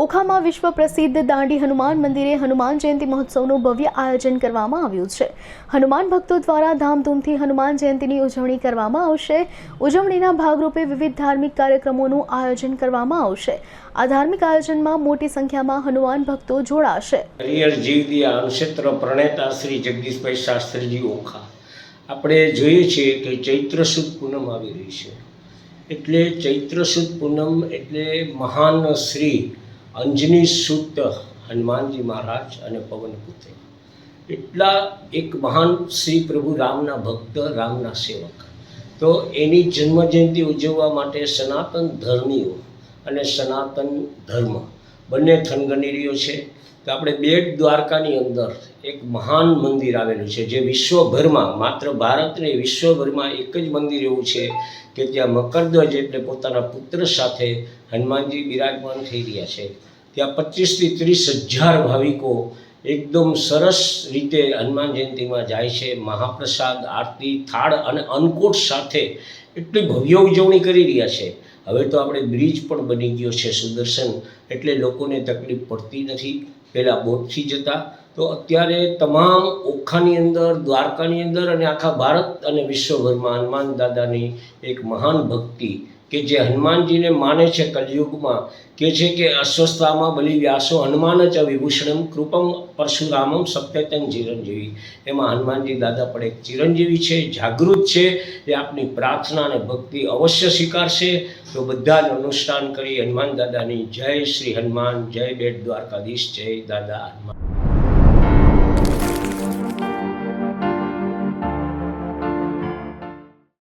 ઓખામાં વિશ્વ પ્રસિદ્ધ દાંડી હનુમાન મંદિરે હનુમાન જયંતિ મહોત્સવનું ભવ્ય આયોજન કરવામાં આવ્યું છે. હનુમાન ભક્તો દ્વારા ધામધૂમથી હનુમાન જયંતિની ઉજવણી કરવામાં આવશે. ઉજવણીના ભાગરૂપે વિવિધ ધાર્મિક કાર્યક્રમોનું આયોજન કરવામાં આવશે. આ ધાર્મિક આયોજનમાં મોટી સંખ્યામાં હનુમાન ભક્તો જોડાશે. પ્રણેતા શ્રી જગદીશભાઈ શાસ્ત્રીજી ઓખા. આપણે જોઈએ છીએ કે ચૈત્ર સુદ પૂનમ આવી રહી છે. એટલે ચૈત્ર સુદ પૂનમ એટલે મહાન શ્રી અંજની સૂત હનુમાનજી મહારાજ અને પવનપુત્ર એટલા એક મહાન શ્રી પ્રભુ રામના ભક્ત, રામના સેવક. તો એની જન્મજયંતિ ઉજવવા માટે સનાતન ધર્મીઓ અને સનાતન ધર્મ બંને થનગની રહ્યો છે, તો આપણે બેટ દ્વારકાની અંદર એક મહાન મંદિર આવેલું છે, જે વિશ્વભરમાં, માત્ર ભારતને વિશ્વભરમાં એક જ મંદિર એવું છે કે ત્યાં મકરધ્વજ એટલે પોતાના પુત્ર સાથે હનુમાનજી બિરાજમાન થઈ રહ્યા છે. ત્યાં પચીસથી ત્રીસ હજાર ભાવિકો એકદમ સરસ રીતે હનુમાન જયંતિમાં જાય છે, મહાપ્રસાદ, આરતી, થાળ અને અન્નકૂટ સાથે એટલી ભવ્ય ઉજવણી કરી રહ્યા છે. હવે તો આપણે બ્રિજ પણ બની ગયો છે સુદર્શન, એટલે લોકોને તકલીફ પડતી નથી. પહેલાં બોટથી જતા. તો અત્યારે તમામ ઓખાની અંદર, દ્વારકાની અંદર અને આખા ભારત અને વિશ્વભરમાં હનુમાન દાદાની એક મહાન ભક્તિ કે જે હનુમાનજીને માને છે કલયુગમાં, કે છે કે અસ્વસ્થામાં બલિ વ્યાસો, હનુમાન જ વિભૂષણમ કૃપમ પરશુરામમ સત્યતમ ચિરંજીવી. એમાં હનુમાનજી દાદા પણ એક ચિરંજીવી છે, જાગૃત છે, એ આપની પ્રાર્થના અને ભક્તિ અવશ્ય સ્વીકારશે. તો બધા જ અનુષ્ઠાન કરી હનુમાન દાદાની જય શ્રી હનુમાન, જય બેટ દ્વારકાધીશ, જય દાદા હનુમાન.